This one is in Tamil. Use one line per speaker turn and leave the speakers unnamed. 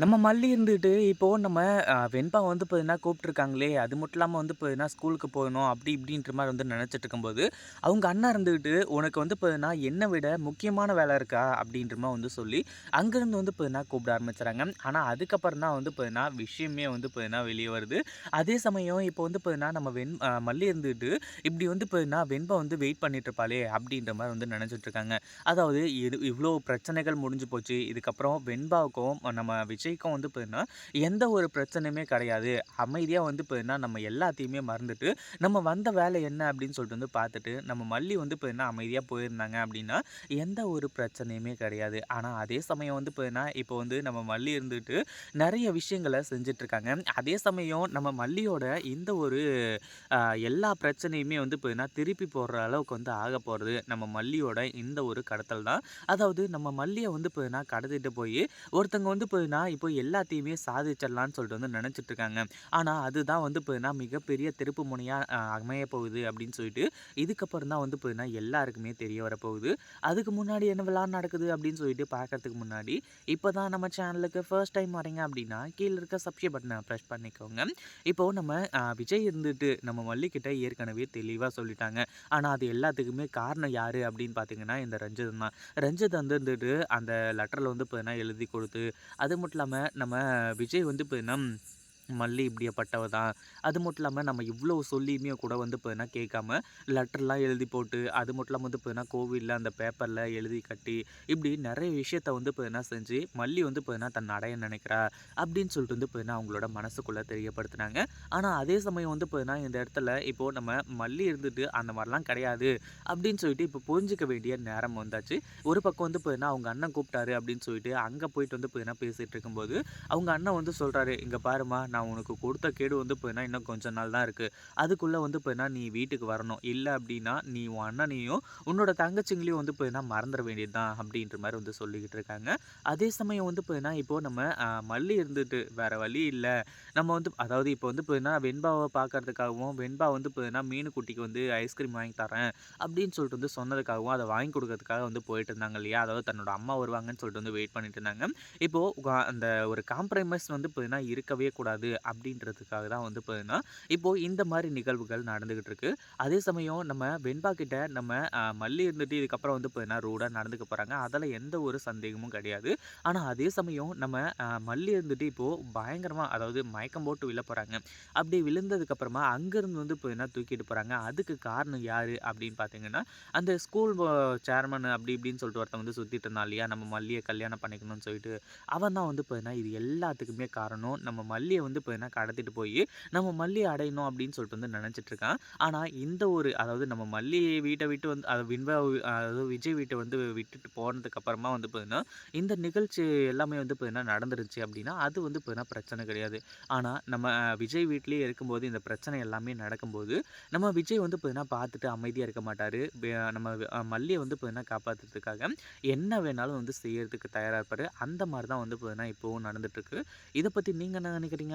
நம்ம மல்லி இருந்துட்டு இப்போது நம்ம வெண்பா வந்து பார்த்தீங்கன்னா கூப்பிட்ருக்காங்களே அது மட்டும் இல்லாமல் வந்து பார்த்தீங்கன்னா ஸ்கூலுக்கு போகணும் அப்படி இப்படின்ற மாதிரி வந்து நினச்சிட்டு இருக்கும்போது அவங்க அண்ணா இருந்துக்கிட்டு உனக்கு வந்து பார்த்தீங்கன்னா என்னை விட முக்கியமான வேலை இருக்கா? அப்படின்ற மாதிரி வந்து சொல்லி அங்கேருந்து வந்து பார்த்தீங்கன்னா கூப்பிட ஆரம்பிச்சுறாங்க ஆனால் அதுக்கப்புறம் தான் வந்து பார்த்தீங்கன்னா விஷயமே வந்து பார்த்தீங்கன்னா வெளியே வருது. அதே சமயம் இப்போ வந்து பார்த்தீங்கன்னா நம்ம வெண் மல்லி இருந்துக்கிட்டு இப்படி வந்து பார்த்தீங்கன்னா வெண்பா வந்து வெயிட் பண்ணிட்டு இருப்பாளே அப்படின்ற மாதிரி வந்து நினச்சிட்டு இருக்காங்க அதாவது இது இவ்வளோ பிரச்சனைகள் முடிஞ்சு போச்சு இதுக்கப்புறம் வெண்பாவுக்கும் நம்ம விஜய்க்கும் வந்து பார்த்தீங்கன்னா எந்த ஒரு பிரச்சனையுமே கிடையாது. அமைதியாக வந்து பார்த்தீங்கன்னா நம்ம எல்லாத்தையுமே மறந்துட்டு நம்ம வந்த வேலை என்ன அப்படின்னு சொல்லிட்டு வந்து பார்த்துட்டு நம்ம மல்லி வந்து பார்த்தீங்கன்னா அமைதியாக போயிருந்தாங்க அப்படின்னா எந்த ஒரு பிரச்சனையுமே கிடையாது. ஆனால் அதே சமயம் வந்து பார்த்தீங்கன்னா இப்போ வந்து நம்ம மல்லி இருந்துட்டு நிறைய விஷயங்களை செஞ்சிட்ருக்காங்க அதே சமயம் நம்ம மல்லியோட இந்த ஒரு எல்லா பிரச்சனையுமே வந்து பார்த்தீங்கன்னா திருப்பி போடுற அளவுக்கு வந்து ஆக போகிறது நம்ம மல்லியோட இந்த ஒரு கடத்தல் தான் அதாவது நம்ம மல்லியை வந்து பார்த்தீங்கன்னா கடத்திட்டு போய் ஒருத்தங்க வந்து பார்த்தீங்கன்னா இப்போ எல்லாத்தையுமே சாதிச்சிடலான்னு சொல்லிட்டு வந்து நினச்சிட்டு இருக்காங்க ஆனால் அதுதான் வந்து பார்த்தீங்கன்னா மிகப்பெரிய திருப்பு முனையாக அமைய போகுது அப்படின்னு சொல்லிட்டு இதுக்கப்புறம் தான் வந்து பார்த்தீங்கன்னா எல்லாருக்குமே தெரிய வரப்போகுது. அதுக்கு முன்னாடி என்ன விளாட் நடக்குது அப்படின்னு சொல்லிட்டு பார்க்கறதுக்கு முன்னாடி இப்போ தான் நம்ம சேனலுக்கு ஃபர்ஸ்ட் டைம் வரீங்க அப்படின்னா கீழே இருக்க சப்ஸ்கிரைப் பட்டனை ப்ரெஸ் பண்ணிக்கோங்க. இப்போது நம்ம விஜய் இருந்துட்டு நம்ம மல்லிக்கிட்ட ஏற்கனவே தெளிவாக சொல்லிட்டாங்க. ஆனால் அது எல்லாத்துக்குமே காரணம் யார் அப்படின்னு பார்த்தீங்கன்னா இந்த ரஞ்சித் தான். ரஞ்சித் வந்து இருந்துட்டு அந்த லெட்டரில் வந்து பார்த்தீங்கன்னா எழுதி கொடுத்து அது மட்டும் இல்லாமல் நம்ம விஜய் வந்து இப்போ என்ன மல்லி இப்படியப்பட்டவ தான். அது மட்டும் இல்லாமல் நம்ம இவ்வளோ சொல்லியுமே கூட வந்து பார்த்தீங்கன்னா கேட்காம லெட்டர்லாம் எழுதி போட்டு அது மட்டும் இல்லாமல் வந்து பார்த்தீங்கன்னா கோவிலில் அந்த பேப்பரில் எழுதி கட்டி இப்படி நிறைய விஷயத்த வந்து பார்த்தீங்கன்னா செஞ்சு மல்லி வந்து பார்த்தீங்கன்னா தன் அடைய நினைக்கிறா அப்படின்னு சொல்லிட்டு வந்து பார்த்தீங்கன்னா அவங்களோட மனசுக்குள்ளே தெரியப்படுத்தினாங்க. ஆனால் அதே சமயம் வந்து பார்த்தீங்கன்னா இந்த இடத்துல இப்போது நம்ம மல்லி இருந்துட்டு அந்த மாதிரிலாம் கிடையாது அப்படின்னு சொல்லிட்டு இப்போ புரிஞ்சிக்க வேண்டிய நேரம் வந்தாச்சு. ஒரு பக்கம் வந்து பார்த்தீங்கன்னா அவங்க அண்ணன் கூப்பிட்டாரு அப்படின்னு சொல்லிட்டு அங்கே போயிட்டு வந்து பார்த்தீங்கன்னா பேசிகிட்டு இருக்கும்போது அவங்க அண்ணன் வந்து சொல்கிறாரு இங்கே பாருமா நான் உனக்கு கொடுத்த கேடு வந்து போயினா இன்னும் கொஞ்ச நாள் தான் இருக்குது அதுக்குள்ளே வந்து போயினா நீ வீட்டுக்கு வரணும். இல்லை அப்படின்னா நீ உன் அண்ணனையும் உன்னோட தங்கச்சிங்களையும் வந்து போயினா மறந்துட வேண்டியது தான் அப்படின்ற மாதிரி வந்து சொல்லிக்கிட்டு இருக்காங்க. அதே சமயம் வந்து போயினா இப்போது நம்ம மல்லி இருந்துட்டு வேறு வழி இல்லை. நம்ம வந்து அதாவது இப்போ வந்து போயினா வெண்பாவை பார்க்கறதுக்காகவும் வெண்பா வந்து பார்த்தீங்கன்னா மீனுக்குட்டிக்கு வந்து ஐஸ்கிரீம் வாங்கி தரேன் அப்படின்னு சொல்லிட்டு வந்து சொன்னதுக்காகவும் அதை வாங்கி கொடுக்கறதுக்காக வந்து போயிட்டு இருந்தாங்க இல்லையா? அதாவது தன்னோட அம்மா வருவாங்கன்னு சொல்லிட்டு வந்து வெயிட் பண்ணிட்டு இருந்தாங்க. இப்போது அந்த ஒரு காம்ப்ரமைஸ் வந்து போயினா இருக்கவே கூடாது. அப்படின்றதுக்காக தான் வந்து பார்த்தீங்கன்னா இப்போது இந்த மாதிரி நிகழ்வுகள் நடந்துக்கிட்டு இருக்குது அதே சமயம் நம்ம வெண்பா கிட்ட நம்ம மல்லி இருந்துட்டு இதுக்கப்புறம் வந்து பார்த்தீங்கன்னா ரூடாக நடந்துக்க போகிறாங்க அதில் எந்த ஒரு சந்தேகமும் கிடையாது. ஆனால் அதே சமயம் நம்ம மல்லி இருந்துட்டு இப்போது பயங்கரமாக அதாவது மயக்கம் போட்டு விழ போகிறாங்க அப்படி விழுந்ததுக்கப்புறமா அங்கேருந்து வந்து பார்த்தீங்கன்னா தூக்கிட்டு போகிறாங்க அதுக்கு காரணம் யார்? அப்படின்னு பார்த்தீங்கன்னா அந்த ஸ்கூல் சேர்மன் அப்படி இப்படின்னு சொல்லிட்டு ஒருத்தன் வந்து சுற்றிட்டு இருந்தான் இல்லையா? நம்ம மல்லியை கல்யாணம் பண்ணிக்கணும்னு சொல்லிட்டு. அவன் தான் வந்து பார்த்தீங்கன்னா இது எல்லாத்துக்குமே காரணம். நம்ம மல்லியை வந்து பார்த்தீங்கன்னா கடத்திட்டு போய் நம்ம மல்லி அடையணும் அப்படின்னு சொல்லிட்டு வந்து நினச்சிட்டு இருக்கான். ஆனால் இந்த ஒரு அதாவது நம்ம மல்லி வீட்டை விட்டு வந்து அதை விண்பா அதாவது விஜய் வீட்டை வந்து விட்டுட்டு போனதுக்கு அப்புறமா வந்து பார்த்தீங்கன்னா இந்த நிகழ்ச்சி எல்லாமே வந்து பார்த்தீங்கன்னா நடந்துருச்சு அப்படின்னா அது வந்து பார்த்தீங்கன்னா பிரச்சனை கிடையாது. ஆனால் நம்ம விஜய் வீட்லேயே இருக்கும்போது இந்த பிரச்சனை எல்லாமே நடக்கும்போது நம்ம விஜய் வந்து பார்த்தீங்கன்னா பார்த்துட்டு அமைதியாக இருக்க மாட்டார். நம்ம மல்லியை வந்து பார்த்தீங்கன்னா காப்பாற்றுறதுக்காக என்ன வேணாலும் வந்து செய்யறதுக்கு தயாராக இருப்பார். அந்த மாதிரி தான் வந்து பார்த்தீங்கன்னா இப்போவும் நடந்துட்டுருக்கு இதை பற்றி நீங்கள் என்ன நினைக்கிறீங்க?